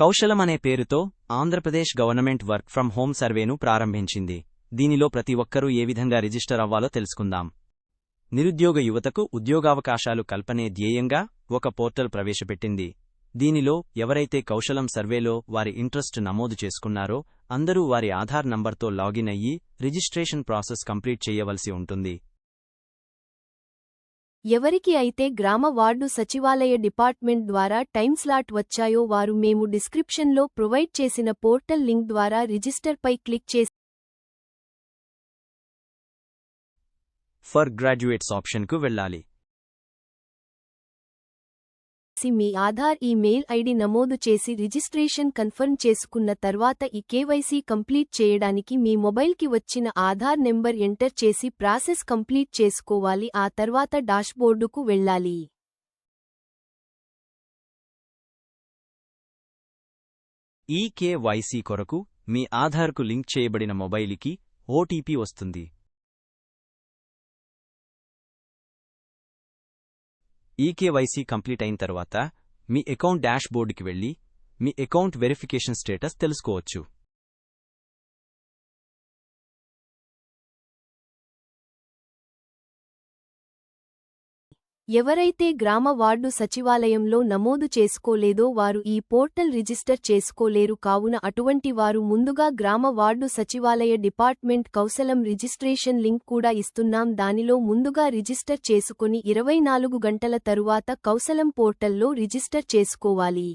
కౌశలం అనే పేరుతో Andhra Pradesh government work from home సర్వేను ప్రారంభించింది. దీనిలో ప్రతి ఒక్కరూ ఏ విధంగా రిజిస్టర్ అవ్వాలో తెలుసుకుందాం. నిరుద్యోగ యువతకు ఉద్యోగావకాశాలు కల్పనే ధ్యేయంగా ఒక పోర్టల్ ప్రవేశపెట్టింది. దీనిలో ఎవరైతే కౌశలం సర్వేలో వారి ఇంట్రెస్ట్ నమోదు చేసుకున్నారో అందరూ వారి ఆధార్ నంబర్తో లాగిన్ అయ్యి రిజిస్ట్రేషన్ ప్రాసెస్ కంప్లీట్ చేయవలసి ఉంటుంది. ఎవరికి అయితే గ్రామ వార్డు సచివాలయ డిపార్ట్మెంట్ ద్వారా టైం స్లాట్ వచ్చాయో వారు మేము డిస్క్రిప్షన్లో ప్రొవైడ్ చేసిన పోర్టల్ లింక్ ద్వారా రిజిస్టర్పై క్లిక్ చేసి ఫర్ గ్రాడ్యుయేట్స్ ఆప్షన్కు వెళ్ళాలి. మీ ఆధార్ ఈమెయిల్ ఐడి నమోదు చేసి రిజిస్ట్రేషన్ కన్ఫర్మ్ చేసుకున్న తర్వాత ఈ కేవైసీ కంప్లీట్ చేయడానికి మీ మొబైల్కి వచ్చిన ఆధార్ నెంబర్ ఎంటర్ చేసి ప్రాసెస్ కంప్లీట్ చేసుకోవాలి. ఆ తర్వాత డాష్బోర్డుకు వెళ్ళాలి. ఈ కేవైసీ కొరకు మీ ఆధార్కు లింక్ చేయబడిన మొబైల్కి ఓటీపీ వస్తుంది. ఈకేవైసీ కంప్లీట్ అయిన తర్వాత మీ అకౌంట్ డాష్ బోర్డుకి వెళ్ళి మీ అకౌంట్ వెరిఫికేషన్ స్టేటస్ తెలుసుకోవచ్చు. ఎవరైతే గ్రామ వార్డు సచివాలయంలో నమోదు చేసుకోలేదో వారు ఈ పోర్టల్ రిజిస్టర్ చేసుకోలేరు కావున అటువంటి వారు ముందుగా గ్రామ వార్డు సచివాలయ డిపార్ట్మెంట్ కౌశలం రిజిస్ట్రేషన్ లింక్ కూడా ఇస్తున్నాం. దానిలో ముందుగా రిజిస్టర్ చేసుకుని ఇరవై నాలుగు గంటల తరువాత కౌశలం పోర్టల్లో రిజిస్టర్ చేసుకోవాలి.